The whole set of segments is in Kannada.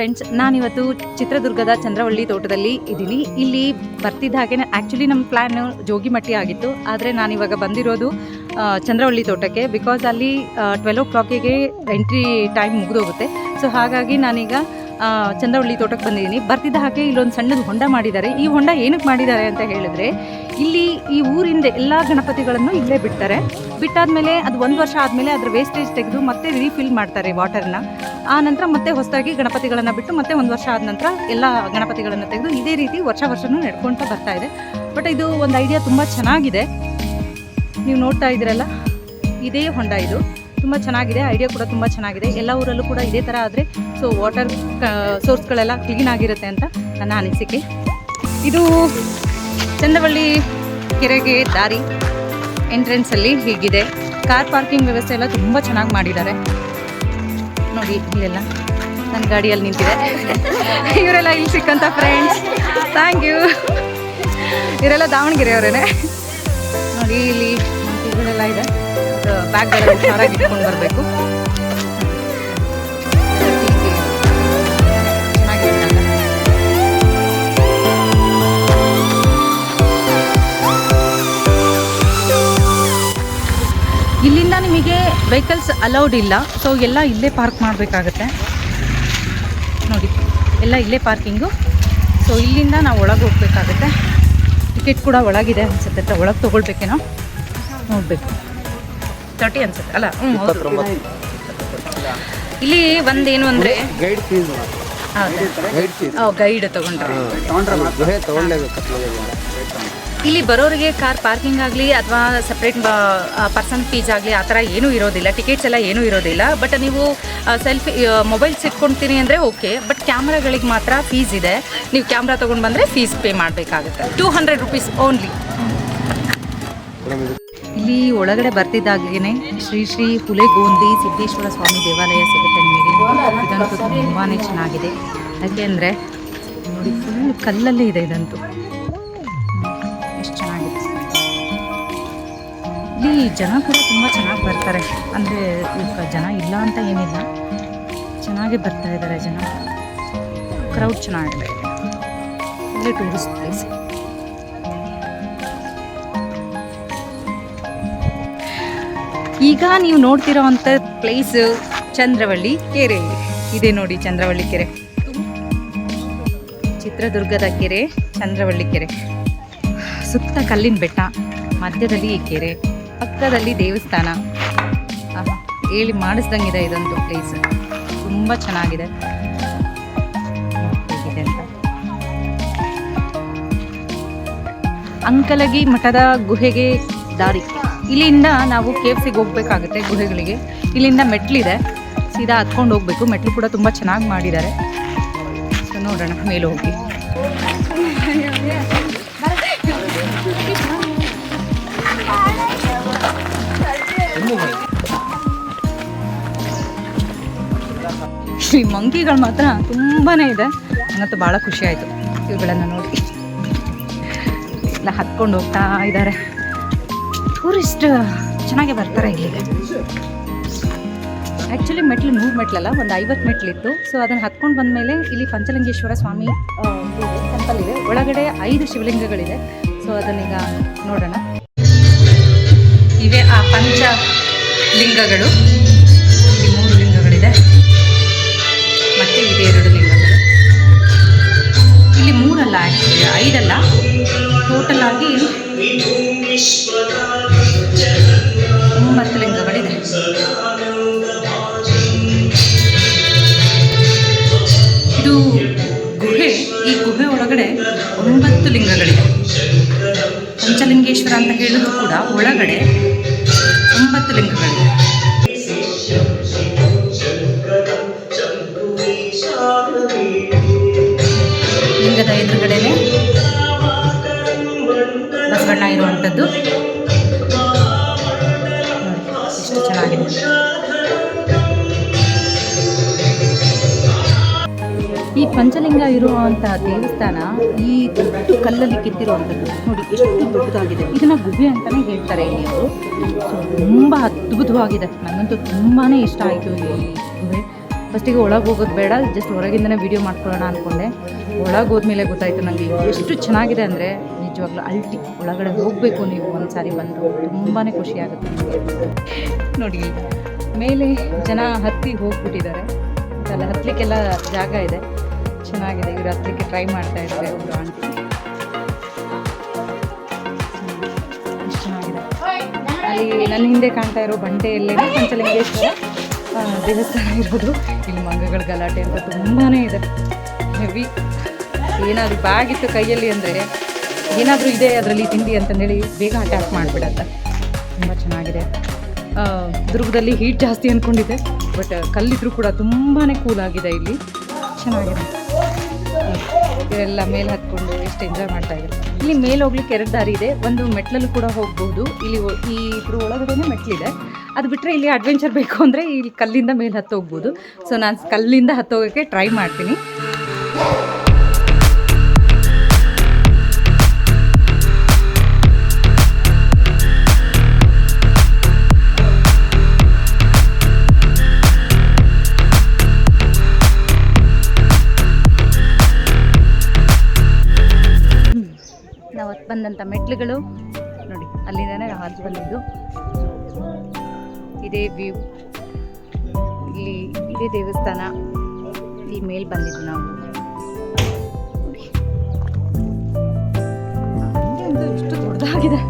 ಫ್ರೆಂಡ್ಸ್ ನಾನಿವತ್ತು ಚಿತ್ರದುರ್ಗದ ಚಂದ್ರವಳ್ಳಿ ತೋಟದಲ್ಲಿ ಇದ್ದೀನಿ. ಇಲ್ಲಿ ಬರ್ತಿದ್ದ ಹಾಗೆ ಆ್ಯಕ್ಚುಲಿ ನಮ್ಮ ಪ್ಲ್ಯಾನ್ ಜೋಗಿಮಟ್ಟಿ ಆಗಿತ್ತು. ಆದರೆ ನಾನಿವಾಗ ಬಂದಿರೋದು ಚಂದ್ರವಳ್ಳಿ ತೋಟಕ್ಕೆ ಬಿಕಾಸ್ ಅಲ್ಲಿ ಟ್ವೆಲ್ ಓ ಕ್ಲಾಕಿಗೆ ಎಂಟ್ರಿ ಟೈಮ್ ಮುಗಿದೋಗುತ್ತೆ. ಸೊ ಹಾಗಾಗಿ ನಾನೀಗ ಚಂದ್ರವಳ್ಳಿ ತೋಟಕ್ಕೆ ಬಂದಿದ್ದೀನಿ. ಬರ್ತಿದ್ದ ಹಾಗೆ ಇಲ್ಲೊಂದು ಸಣ್ಣದು ಹೊಂಡ ಮಾಡಿದ್ದಾರೆ. ಈ ಹೊಂಡ ಏನಕ್ಕೆ ಮಾಡಿದ್ದಾರೆ ಅಂತ ಹೇಳಿದ್ರೆ, ಇಲ್ಲಿ ಈ ಊರಿಂದ ಎಲ್ಲ ಗಣಪತಿಗಳನ್ನು ಇಲ್ಲೇ ಬಿಡ್ತಾರೆ. ಬಿಟ್ಟಾದ್ಮೇಲೆ ಅದು ಒಂದು ವರ್ಷ ಆದಮೇಲೆ ಅದರ ವೇಸ್ಟೇಜ್ ತೆಗೆದು ಮತ್ತೆ ರೀಫಿಲ್ ಮಾಡ್ತಾರೆ ವಾಟರ್ನ ಆ ನಂತರ ಮತ್ತೆ ಹೊಸದಾಗಿ ಗಣಪತಿಗಳನ್ನು ಬಿಟ್ಟು ಮತ್ತೆ ಒಂದು ವರ್ಷ ಆದ ನಂತರ ಎಲ್ಲ ಗಣಪತಿಗಳನ್ನು ತೆಗೆದು ಇದೇ ರೀತಿ ವರ್ಷ ವರ್ಷನೂ ನಡ್ಕೊಳ್ತಾ ಬರ್ತಾ ಇದೆ. ಬಟ್ ಇದು ಒಂದು ಐಡಿಯಾ ತುಂಬ ಚೆನ್ನಾಗಿದೆ. ನೀವು ನೋಡ್ತಾ ಇದ್ದೀರಲ್ಲ? ಇದೇ ಹೊಂಡ ಇದು. ತುಂಬ ಚೆನ್ನಾಗಿದೆ ಐಡಿಯಾ ಕೂಡ ತುಂಬ ಚೆನ್ನಾಗಿದೆ. ಎಲ್ಲ ಊರಲ್ಲೂ ಕೂಡ ಇದೇ ಥರ ಆದರೆ ಸೊ ವಾಟರ್ ಸೋರ್ಸ್ಗಳೆಲ್ಲ ಕ್ಲೀನ್ ಆಗಿರುತ್ತೆ ಅಂತ ನನ್ನ ಅನಿಸಿಕೆ. ಇದು ಚಂದವಳ್ಳಿ ಕೆರೆಗೆ ದಾರಿ ಎಂಟ್ರೆನ್ಸಲ್ಲಿ ಹೀಗಿದೆ. ಕಾರ್ ಪಾರ್ಕಿಂಗ್ ವ್ಯವಸ್ಥೆ ಎಲ್ಲ ತುಂಬ ಚೆನ್ನಾಗಿ ಮಾಡಿದ್ದಾರೆ. ನೋಡಿ, ಇಲ್ಲೆಲ್ಲ ನನ್ನ ಗಾಡಿಯಲ್ಲಿ ನಿಂತಿದೆ. ಇವರೆಲ್ಲ ಇಲ್ಲಿ ಸಿಕ್ಕಂಥ ಫ್ರೆಂಡ್ಸ್ ಥ್ಯಾಂಕ್ ಯು ಇವರೆಲ್ಲ ದಾವಣಗೆರೆಯವರೇನೆ. ನೋಡಿ, ಇಲ್ಲಿ ಇವರೆಲ್ಲ ಇದೆ ಬ್ಯಾಗ್ಗಳೆಲ್ಲ ಹುಷಾರಾಗಿ ಇಟ್ಕೊಂಡು ಬರಬೇಕು. ಇಲ್ಲಿಂದ ನಿಮಗೆ ವೆಹಿಕಲ್ಸ್ ಅಲೌಡ್ ಇಲ್ಲ. ಸೊ ಎಲ್ಲ ಇಲ್ಲೇ ಪಾರ್ಕ್ ಮಾಡಬೇಕಾಗತ್ತೆ. ನೋಡಿ, ಎಲ್ಲ ಇಲ್ಲೇ ಪಾರ್ಕಿಂಗು ಸೊ ಇಲ್ಲಿಂದ ನಾವು ಒಳಗೆ ಹೋಗ್ಬೇಕಾಗತ್ತೆ. ಟಿಕೆಟ್ ಕೂಡ ಒಳಗಿದೆ ಅನ್ಸುತ್ತೆ. ಒಳಗೆ ತೊಗೊಳ್ಬೇಕೇನೋ. ನೋಡಬೇಕು. ತರ್ಟಿ ಅನ್ಸುತ್ತೆ ಅಲ್ಲ? ಹ್ಞೂ ಹೌದು. ಇಲ್ಲಿ ಒಂದೇನು ಅಂದರೆ ಗೈಡ್ ಫೀಸ್ ಗೈಡ್ ತಗೊಂಡ್ರೆ ಗೈಡ್ ತೊಗೊಂಡ್ರೆ. ಗುಹೆ ಇಲ್ಲಿ ಬರೋರಿಗೆ ಕಾರ್ ಪಾರ್ಕಿಂಗ್ ಆಗಲಿ ಅಥವಾ ಸಪ್ರೇಟ್ ಪರ್ಸನ್ ಫೀಸ್ ಆಗಲಿ ಆ ಥರ ಏನೂ ಇರೋದಿಲ್ಲ ಟಿಕೆಟ್ಸ್ ಎಲ್ಲ ಏನೂ ಇರೋದಿಲ್ಲ. ಬಟ್ ನೀವು ಸೆಲ್ಫಿ ಮೊಬೈಲ್ಸ್ ಇಟ್ಕೊಳ್ತೀನಿ ಅಂದರೆ ಓಕೆ ಬಟ್ ಕ್ಯಾಮ್ರಾಗಳಿಗೆ ಮಾತ್ರ ಫೀಸ್ ಇದೆ. ನೀವು ಕ್ಯಾಮ್ರಾ ತೊಗೊಂಡು ಬಂದರೆ ಫೀಸ್ ಪೇ ಮಾಡಬೇಕಾಗುತ್ತೆ. ಟೂ ಹಂಡ್ರೆಡ್ ರುಪೀಸ್ ಓನ್ಲಿ ಇಲ್ಲಿ ಒಳಗಡೆ ಬರ್ತಿದ್ದಾಗೇನೆ ಶ್ರೀ ಶ್ರೀ ಹುಲೆಗೋಂದಿ ಸಿದ್ದೇಶ್ವರ ಸ್ವಾಮಿ ದೇವಾಲಯ ಸಿಗುತ್ತೆ ನಿಮಗೆ. ಇದಂತೂ ತುಂಬಾ ಚೆನ್ನಾಗಿದೆ. ಯಾಕೆಂದರೆ ನೋಡಿ ಫುಲ್ ಕಲ್ಲಲ್ಲೇ ಇದೆ ಇದಂತೂ. ಎಷ್ಟು ಚೆನ್ನಾಗಿದೆ. ಇಲ್ಲಿ ಜನ ಕೂಡ ತುಂಬ ಚೆನ್ನಾಗಿ ಬರ್ತಾರೆ. ಅಂದರೆ ಜನ ಇಲ್ಲ ಅಂತ ಏನಿಲ್ಲ. ಚೆನ್ನಾಗಿ ಬರ್ತಾ ಇದ್ದಾರೆ ಜನ. ಕ್ರೌಡ್ ಚೆನ್ನಾಗಿದೆ. ಇಲ್ಲೇ ಟೂರಿಸ್ಟ್ ಪ್ಲೇಸ್ ಈಗ ನೀವು ನೋಡ್ತಿರೋ ಪ್ಲೇಸ್ ಚಂದ್ರವಳ್ಳಿ ಕೆರೆ. ಇದೆ ನೋಡಿ ಚಂದ್ರವಳ್ಳಿ ಕೆರೆ. ಚಿತ್ರದುರ್ಗದ ಕೆರೆ, ಚಂದ್ರವಳ್ಳಿ ಕೆರೆ. ಸುತ್ತ ಕಲ್ಲಿನ ಬೆಟ್ಟ, ಮಧ್ಯದಲ್ಲಿ ಈ ಕೆರೆ, ಪಕ್ಕದಲ್ಲಿ ದೇವಸ್ಥಾನ. ಹೇಳಿ ಮಾಡಿಸ್ದಂಗಿದೆ ಇದೊಂದು ಪ್ಲೇಸ್ ತುಂಬ ಚೆನ್ನಾಗಿದೆ. ಅಂಕಲಗಿ ಮಠದ ಗುಹೆಗೆ ದಾರಿ. ಇಲ್ಲಿಂದ ನಾವು ಕೆ ಎಫ್ ಸಿಗೆ ಹೋಗ್ಬೇಕಾಗುತ್ತೆ ಗುಹೆಗಳಿಗೆ. ಇಲ್ಲಿಂದ ಮೆಟ್ಲಿದೆ. ಸೀದಾ ಹತ್ಕೊಂಡು ಹೋಗ್ಬೇಕು. ಮೆಟ್ಲು ಕೂಡ ತುಂಬ ಚೆನ್ನಾಗಿ ಮಾಡಿದ್ದಾರೆ. ನೋಡೋಣ. ಮೇಲೆ ಹೋಗಿ. ಈ ಮಂಕಿಗಳು ಮಾತ್ರ ತುಂಬಾ ಇದೆ. ನನಗಂತೂ ಭಾಳ ಖುಷಿ ಆಯಿತು. ಇವುಗಳನ್ನು ನೋಡಿ. ಎಲ್ಲ ಹತ್ಕೊಂಡು ಹೋಗ್ತಾ ಇದ್ದಾರೆ. ಟೂರಿಸ್ಟ್, ಚೆನ್ನಾಗೆ ಬರ್ತಾರೆ ಇಲ್ಲಿಗೆ. ಆ್ಯಕ್ಚುಲಿ ಮೆಟ್ಲು ನೂರು ಮೆಟ್ಲಲ್ಲ, ಒಂದು ಐವತ್ತು ಮೆಟ್ಲಿತ್ತು. ಸೊ ಅದನ್ನು ಹತ್ಕೊಂಡು ಬಂದಮೇಲೆ ಇಲ್ಲಿ ಪಂಚಲಿಂಗೇಶ್ವರ ಸ್ವಾಮಿ ಟೆಂಪಲ್ ಇದೆ ಒಳಗಡೆ ಐದು ಶಿವಲಿಂಗಗಳಿದೆ. ಸೊ ಅದನ್ನೀಗ ನೋಡೋಣ. ಇವೆ ಆ ಪಂಚ ಲಿಂಗಗಳು ಇಲ್ಲಿ ಮೂರು ಲಿಂಗಗಳಿದೆ. ಮತ್ತು ಇದೆ ಎರಡು ಲಿಂಗಗಳು. ಇಲ್ಲಿ ಮೂರಲ್ಲ ಆ್ಯಕ್ಚುಲಿ ಐದಲ್ಲ. ಟೋಟಲ್ ಆಗಿ ಒಂಬತ್ತು ಲಿಂಗಗಳಿದೆ ಇದು ಗುಹೆ, ಈ ಗುಹೆ ಒಳಗಡೆ ಒಂಬತ್ತು ಲಿಂಗಗಳಿದೆ. ಪಂಚಲಿಂಗೇಶ್ವರ ಅಂತ ಹೇಳಿದ್ರು ಕೂಡ ಒಳಗಡೆ ಒಂಬತ್ತು ಲಿಂಗಗಳಿದೆ. ಲಿಂಗದ ಎದುರುಗಡೆನೆ ಬಸವಣ್ಣ ಇರುವಂಥದ್ದು. ಪಂಚಲಿಂಗ ಇರುವಂತಹ ದೇವಸ್ಥಾನ ಈ ದೊಡ್ಡ ಕಲ್ಲಲ್ಲಿ ಕೆತ್ತಿರುವಂಥದ್ದು ನೋಡಿ, ಎಷ್ಟು ದೊಡ್ಡದಾಗಿದೆ. ಇದನ್ನ ಗುಹೆ ಅಂತಾನೆ ಹೇಳ್ತಾರೆ ಇಲ್ಲಿ ಅವರು. ಸೊ ತುಂಬ ಅದ್ಭುತವಾಗಿದೆ. ನನಗಂತೂ ತುಂಬಾ ಇಷ್ಟ ಆಯಿತು ಈ ಗುಹೆ. ಫಸ್ಟಿಗೆ ಒಳಗೆ ಹೋಗೋದು ಬೇಡ ಜಸ್ಟ್ ಹೊರಗಿಂದನೇ ವಿಡಿಯೋ ಮಾಡ್ಕೊಳ್ಳೋಣ ಅಂದ್ಕೊಂಡೆ ಒಳಗೆ ಹೋದ್ಮೇಲೆ ಗೊತ್ತಾಯಿತು ನನಗೆ ಎಷ್ಟು ಚೆನ್ನಾಗಿದೆ ಅಂದರೆ ನಿಜವಾಗ್ಲೂ ಅಲ್ಟಿ ಒಳಗಡೆ ಹೋಗಬೇಕು ನೀವು ಒಂದು ಸಾರಿ ಬಂದು. ತುಂಬಾ ಖುಷಿ ಆಗುತ್ತೆ ನಿಮಗೆ ನೋಡಿ, ಮೇಲೆ ಜನ ಹತ್ತಿ ಹೋಗ್ಬಿಟ್ಟಿದ್ದಾರೆ. ಅಲ್ಲಿ ಹತ್ತಲಿಕ್ಕೆಲ್ಲ ಜಾಗ ಇದೆ. ಚೆನ್ನಾಗಿದೆ ಇವರು ಹತ್ತಲಿಕ್ಕೆ ಟ್ರೈ ಮಾಡ್ತಾ ಇದ್ದಾರೆ ಒಬ್ಬರು ಆಂಟಿ ಚೆನ್ನಾಗಿದೆ. ಅಲ್ಲಿ ನನ್ನ ಹಿಂದೆ ಕಾಣ್ತಾ ಇರೋ ಬಂಡೆಯಲ್ಲೇ ಪಂಚಲಿಂಗೇಶ್ವರ ಆ, ದೇವಸ್ಥಾನ ಇರೋದು ಇಲ್ಲಿ ಮಂಗಗಳ ಗಲಾಟೆ ಅಂತ ತುಂಬಾ ಇದೆ. ಹೆವಿ ಏನಾದರೂ ಬ್ಯಾಗ್ ಇತ್ತು ಕೈಯಲ್ಲಿ ಅಂದರೆ ಏನಾದರೂ ಇದೆ ಅದರಲ್ಲಿ ತಿಂಡಿ ಅಂತಂದೇಳಿ ಬೇಗ ಅಟ್ಯಾಕ್ ಮಾಡಿಬಿಡತ್ತೆ. ತುಂಬ ಚೆನ್ನಾಗಿದೆ. ದುರ್ಗದಲ್ಲಿ ಹೀಟ್ ಜಾಸ್ತಿ ಅಂದ್ಕೊಂಡಿದೆ ಬಟ್ ಕಲ್ಲಿದ್ರೂ ಕೂಡ ತುಂಬಾ ಕೂಲ್ ಆಗಿದೆ ಇಲ್ಲಿ. ಚೆನ್ನಾಗಿದೆ. ಇವರೆಲ್ಲ ಮೇಲೆ ಹತ್ಕೊಂಡು ಎಷ್ಟು ಎಂಜಾಯ್ ಮಾಡ್ತಾ ಇದ್ರು. ಇಲ್ಲಿ ಮೇಲ್ ಹೋಗ್ಲಿಕ್ಕೆ ಎರಡು ದಾರಿ ಇದೆ. ಒಂದು ಮೆಟ್ಲಲ್ಲೂ ಕೂಡ ಹೋಗ್ಬೋದು. ಇಲ್ಲಿ ಈ ಇಬ್ರು ಒಳಗಡೆನೆ ಮೆಟ್ಲಿದೆ. ಅದು ಬಿಟ್ಟರೆ ಇಲ್ಲಿ ಅಡ್ವೆಂಚರ್ ಬೇಕು ಅಂದ್ರೆ ಇಲ್ಲಿ ಕಲ್ಲಿಂದ ಮೇಲೆ ಹತ್ತು ಸೊ ನಾನು ಕಲ್ಲಿಂದ ಹತ್ತೋಗಕ್ಕೆ ಟ್ರೈ ಮಾಡ್ತೀನಿ. ಬಂದಂಥ ಮೆಟ್ಲುಗಳು ನೋಡಿ, ಅಲ್ಲಿಂದನೇ ಹಾದು ಬಂದಿದ್ದು. ಇದೇ ವ್ಯೂ. ಇಲ್ಲಿ ಇದೇ ದೇವಸ್ಥಾನ. ಇಲ್ಲಿ ಮೇಲ್ ಬಂದಿದ್ದು ನಾವು. ದೊಡ್ಡದಾಗಿದೆ.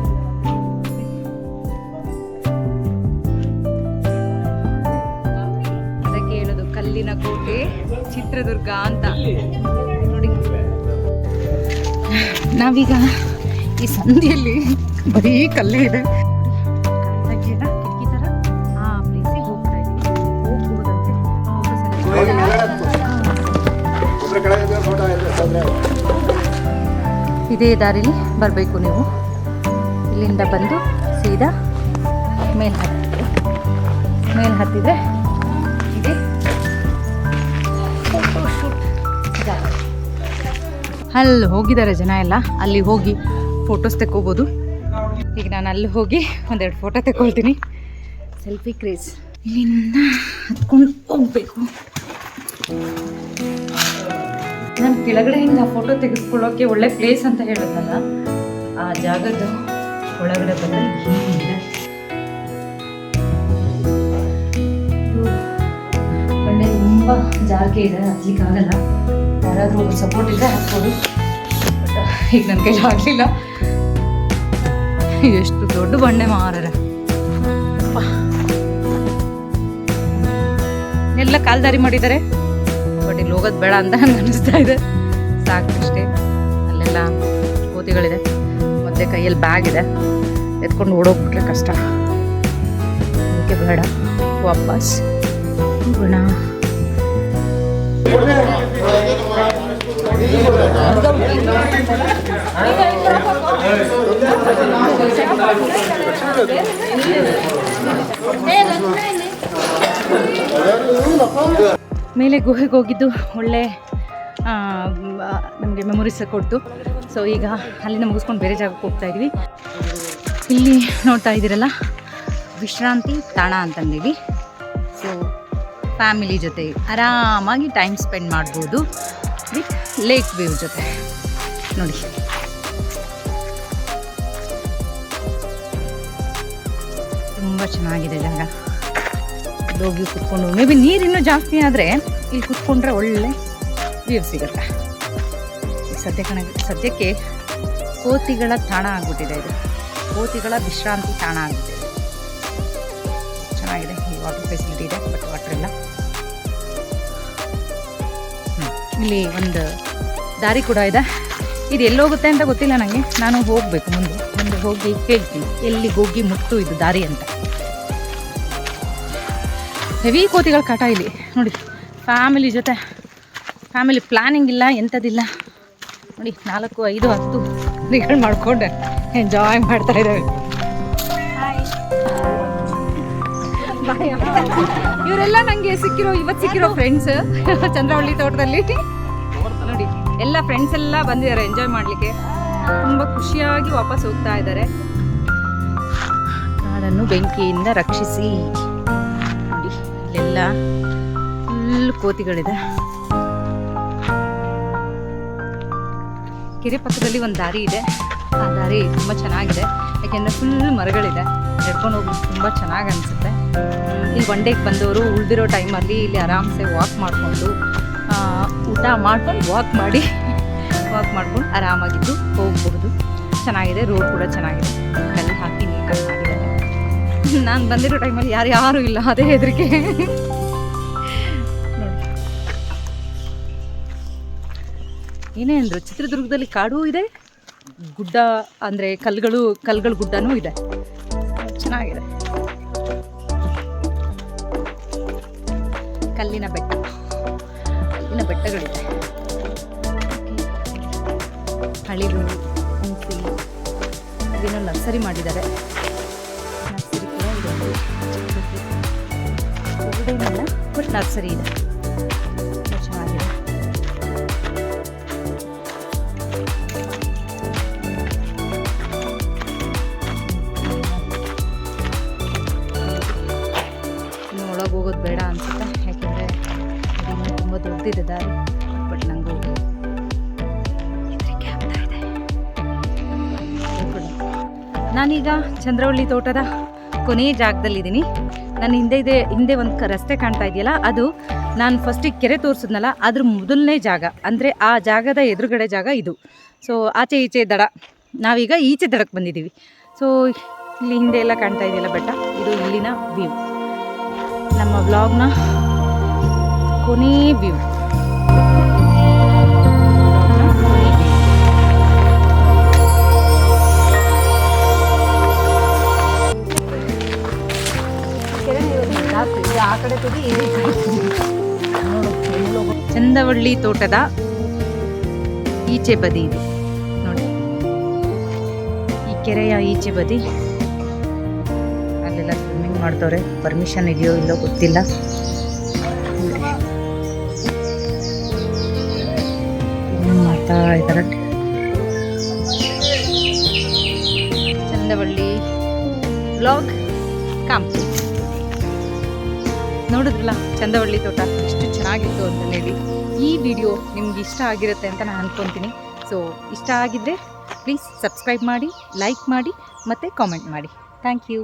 ಅದಕ್ಕೆ ಹೇಳೋದು ಕಲ್ಲಿನ ಕೋಟೆ, ಚಿತ್ರದುರ್ಗ ಅಂತ. ನೋಡಿ. ನಾವೀಗ ಈ ಸಂಧಿಯಲ್ಲಿ ಬರೀ ಕಲ್ಲೇ ಇದೆ. ಇದೇ ದಾರಿಲಿ ಬರಬೇಕು ನೀವು. ಇಲ್ಲಿಂದ ಬಂದು ಸೀದಾ ಮೇಲೆ ಹತ್ತಿದ್ರೆ ಮೇಲೆ ಹತ್ತಿದ್ರೆ. ಅಲ್ಲಿ ಹೋಗಿದ್ದಾರೆ ಜನ ಎಲ್ಲ. ಅಲ್ಲಿ ಹೋಗಿ ಫೋಟೋಸ್ ತೆಕ್ಕೋಬೋದು. ಈಗ ನಾನು ಅಲ್ಲಿ ಹೋಗಿ ಒಂದೆರಡು ಫೋಟೋ ತೆಕ್ಕೊಳ್ತೀನಿ. ಸೆಲ್ಫಿ ಕ್ರೇಜ್ ಇಲ್ಲಿಂದ ಹತ್ಕೊಂಡು ಹೋಗ್ಬೇಕು. ನಾನು ಕೆಳಗಡೆಯಿಂದ ಫೋಟೋ ತೆಗೆದುಕೊಳ್ಳೋಕೆ ಒಳ್ಳೆ ಪ್ಲೇಸ್ ಅಂತ ಹೇಳುತ್ತಲ್ಲ ಆ ಜಾಗದ ಒಳಗಡೆ ಬಂದರೆ ಒಳ್ಳೆ ತುಂಬ ಜಾಗ ಇದೆ ಹತ್ಲಿಕ್ಕಾಗಲ್ಲ ಯಾರಾದರೂ ಸಪೋರ್ಟ್ ಇದ್ದರೆ ಹಾಕ್ಬೋದು. ಬಟ್ ಈಗ ನನ್ನ ಕೈಲಿ ಆಗಲಿಲ್ಲ. ಎಷ್ಟು ದೊಡ್ಡ ಬಂಡೆ ಮಾರರೆ. ಎಲ್ಲ ಕಾಲ್ದಾರಿ ಮಾಡಿದ್ದಾರೆ ಬಟ್ ಇಲ್ಲಿ ಹೋಗೋದು ಬೇಡ ಅಂತ ನಂಗೆ ಅನಿಸ್ತಾ ಇದೆ. ಅಷ್ಟೇ ಅಲ್ಲೆಲ್ಲ ಕೋತಿಗಳಿದೆ. ಮತ್ತೆ ಕೈಯಲ್ಲಿ ಬ್ಯಾಗ್ ಇದೆ. ಎತ್ಕೊಂಡು ಓಡೋಗ್ಬಿಟ್ರೆ ಕಷ್ಟ. ಅದಕ್ಕೆ ಬೇಡ. ವಾಪಸ್. ಹೋಗೋಣ ಮೇಲೆ ಗುಹೆಗೆ ಹೋಗಿದ್ದು ಒಳ್ಳೆ ನಮಗೆ ಮೆಮೊರೀಸ್ ಕೊಡ್ತು. ಸೊ ಈಗ ಅಲ್ಲಿಂದ ಮುಗಿಸ್ಕೊಂಡು ಬೇರೆ ಜಾಗಕ್ಕೆ ಹೋಗ್ತಾ ಇದ್ವಿ ಇಲ್ಲಿ ನೋಡ್ತಾ ಇದ್ದೀರಲ್ಲ, ವಿಶ್ರಾಂತಿ ತಾಣ ಅಂತಂದೀವಿ ಸೊ ಫ್ಯಾಮಿಲಿ ಜೊತೆ ಆರಾಮಾಗಿ ಟೈಮ್ ಸ್ಪೆಂಡ್ ಮಾಡ್ಬೋದು. ವಿತ್ ಲೇಕ್ ವ್ಯೂ ಜೊತೆ. ನೋಡಿ. ತುಂಬ ಚೆನ್ನಾಗಿದೆ ಜಾಗ ಹೋಗಿ ಕುತ್ಕೊಂಡು, ಮೇ ಬಿ ನೀರು ಇನ್ನೂ ಜಾಸ್ತಿ ಆದರೆ ಇಲ್ಲಿ ಕುತ್ಕೊಂಡ್ರೆ ಒಳ್ಳೆ ವ್ಯೂ ಸಿಗುತ್ತೆ. ಸದ್ಯ ಕಣ, ಸದ್ಯಕ್ಕೆ ಕೋತಿಗಳ ತಾಣ ಆಗ್ಬಿಟ್ಟಿದೆ ಇದು. ಕೋತಿಗಳ ವಿಶ್ರಾಂತಿ ತಾಣ ಆಗ್ಬಿಟ್ಟಿದೆ. ಚೆನ್ನಾಗಿದೆ ಈ ವಾಟರ್ ಫೆಸಿಲಿಟಿ ಇದೆ ಬಟ್ ವಾಟರ್ ಇಲ್ಲ. ಇಲ್ಲಿ ಒಂದು ದಾರಿ ಕೂಡ ಇದೆ. ಇದು ಎಲ್ಲಿ ಹೋಗುತ್ತೆ ಅಂತ ಗೊತ್ತಿಲ್ಲ ನನಗೆ ನಾನು ಹೋಗಬೇಕು ಮುಂದೆ. ಮುಂದೆ ಹೋಗಿ ಕೇಳ್ತೀನಿ. ಎಲ್ಲಿ ಹೋಗಿ ಮುಟ್ಟು ಇದು ದಾರಿ ಅಂತ. ಹೆವಿ ಕೋತಿಗಳ ಕಾಟ ಇಲ್ಲಿ. ನೋಡಿ ಫ್ಯಾಮಿಲಿ ಜೊತೆ. ಫ್ಯಾಮಿಲಿ ಪ್ಲಾನಿಂಗ್ ಇಲ್ಲ, ಎಂಥದ್ದಿಲ್ಲ. ನೋಡಿ, ನಾಲ್ಕು, ಐದು, ಹತ್ತು ಗಳು ಮಾಡ್ಕೊಂಡೆ. ಎಂಜಾಯ್ ಮಾಡ್ತಾ ಇದ್ದಾವೆ. ಇವರೆಲ್ಲ ನನಗೆ ಸಿಕ್ಕಿರೋ ಇವತ್ತು ಸಿಕ್ಕಿರೋ ಫ್ರೆಂಡ್ಸ್ ಚಂದ್ರವಳ್ಳಿ ತೋಟದಲ್ಲಿ. ನೋಡಿ, ಎಲ್ಲ ಫ್ರೆಂಡ್ಸ್ ಎಲ್ಲ ಬಂದಿದ್ದಾರೆ ಎಂಜಾಯ್ ಮಾಡಲಿಕ್ಕೆ. ತುಂಬ ಖುಷಿಯಾಗಿ ವಾಪಸ್ ಹೋಗ್ತಾ ಇದ್ದಾರೆ. ಕಾಡನ್ನು ಬೆಂಕಿಯಿಂದ ರಕ್ಷಿಸಿ. ನೋಡಿ, ಇಲ್ಲೆಲ್ಲ ಫುಲ್ ಫುಲ್ ಕೋತಿಗಳಿದೆ. ಕೆರೆ ಪಕ್ಕದಲ್ಲಿ ಒಂದು ದಾರಿ ಇದೆ. ಆ ದಾರಿ ತುಂಬ ಚೆನ್ನಾಗಿದೆ. ಯಾಕೆಂದರೆ ಫುಲ್ ಮರಗಳಿದೆ. ನಡ್ಕೊಂಡು ಹೋಗ್ಲಿಕ್ಕೆ ತುಂಬ ಚೆನ್ನಾಗಿ ಅನಿಸುತ್ತೆ. ಇಲ್ಲಿ ಒನ್ ಬಂದವರು ಉಳಿದಿರೋ ಟೈಮಲ್ಲಿ ಇಲ್ಲಿ ಆರಾಮ್ಸೆ ವಾಕ್ ಮಾಡಿಕೊಂಡು ಊಟ ಮಾಡ್ಕೊಂಡು ವಾಕ್ ಮಾಡಿ ವಾಕ್ ಮಾಡ್ಕೊಂಡು ಆರಾಮಾಗಿದ್ದು ಹೋಗಬಹುದು ಚೆನ್ನಾಗಿದೆ ರೋಡ್ ಕೂಡ ಚೆನ್ನಾಗಿದೆ. ಕಲ್ಲು ಹಾಕಿ ನೀಟಾಗಿ ಮಾಡಿದ್ದಾರೆ ನಾನು ಬಂದಿರೋ ಟೈಮಲ್ಲಿ ಯಾರು ಯಾರೂ ಇಲ್ಲ, ಅದೇ ಹೆದರಿಕೆ. ಏನೇ ಅಂದರು, ಚಿತ್ರದುರ್ಗದಲ್ಲಿ ಕಾಡು ಇದೆ, ಗುಡ್ಡ ಅಂದರೆ ಕಲ್ಲುಗಳು, ಕಲ್ಲುಗಳ ಗುಡ್ಡನೂ ಇದೆ. ಚೆನ್ನಾಗಿದೆ. ಕಲ್ಲಿನ ಬೆಟ್ಟ. ಕಲ್ಲಿನ ಬೆಟ್ಟಗಳಿದೆ. ಹಳಿಗಳು ಹುಣಸಿ ಇದೇನೋ ನರ್ಸರಿ ಮಾಡಿದ್ದಾರೆ. ನರ್ಸರಿ ಕೂಡ ಇದೆ. ಗೋಲ್ಡೇನಿಲ್ಲ ಬಟ್ ನರ್ಸರಿ ಇದೆ. ಹೋಗೋದು ಬೇಡ ಅನ್ಸುತ್ತೆ. ತುಂಬ ದೊಡ್ಡದಿದೆ ದಾರಿ. ಬಟ್ ನಂಗೆ ನಾನೀಗ ಚಂದ್ರವಳ್ಳಿ ತೋಟದ ಕೊನೆಯ ಜಾಗದಲ್ಲಿದ್ದೀನಿ. ನಾನು ಹಿಂದೆ ಇದೆ ಹಿಂದೆ ಒಂದು ಕ ರಸ್ತೆ ಕಾಣ್ತಾ ಇದೆಯಲ್ಲ ಅದು ನಾನು ಫಸ್ಟಿಗೆ ಕೆರೆ ತೋರಿಸಿದ್ನಲ್ಲ ಅದ್ರ ಮೊದಲನೇ ಜಾಗ. ಅಂದರೆ ಆ ಜಾಗದ ಎದುರುಗಡೆ ಜಾಗ ಇದು. ಸೊ ಆಚೆ ಈಚೆ ದಡ. ನಾವೀಗ ಈಚೆ ದಡಕ್ಕೆ ಬಂದಿದ್ದೀವಿ. ಸೊ ಇಲ್ಲಿ ಹಿಂದೆ ಎಲ್ಲ ಕಾಣ್ತಾ ಇದೆಯಲ್ಲ ಬೆಟ್ಟ? ಇದು ಇಲ್ಲಿನ ವ್ಯೂ ನಮ್ಮ ವ್ಲಾಗ್ನ ಕೊನೇ ವ್ಯೂ ಚಂದವಳ್ಳಿ ತೋಟದ ಈಚೆ ಬದಿ ಇದು. ನೋಡಿ. ಈ ಕೆರೆಯ ಈಚೆ ಬದಿ. ಅಲ್ಲೆಲ್ಲ ಸ್ವಿಮ್ಮಿಂಗ್ ಮಾಡ್ತವ್ರೆ. ಪರ್ಮಿಷನ್ ಇದೆಯೋ ಇಲ್ಲೋ ಗೊತ್ತಿಲ್ಲ. ಮಾಡ್ತಾ ಇದ್ದಾರೆ. ಚಂದವಳ್ಳಿ ಬ್ಲಾಗ್ ಕಂಪ್ಲೀಟ್ ನೋಡಿದ್ರಲ್ಲ, ಚಂದವಳ್ಳಿ ತೋಟ ಎಷ್ಟು ಚೆನ್ನಾಗಿತ್ತು ಅಂತ ಹೇಳಿ. ಈ ವಿಡಿಯೋ ನಿಮ್ಗೆ ಇಷ್ಟ ಆಗಿರುತ್ತೆ ಅಂತ ನಾನು ಅನ್ಕೊತೀನಿ. ಸೊ ಇಷ್ಟ ಆಗಿದ್ದರೆ ಪ್ಲೀಸ್ ಸಬ್ಸ್ಕ್ರೈಬ್ ಮಾಡಿ ಲೈಕ್ ಮಾಡಿ, ಮತ್ತು ಕಾಮೆಂಟ್ ಮಾಡಿ. Thank you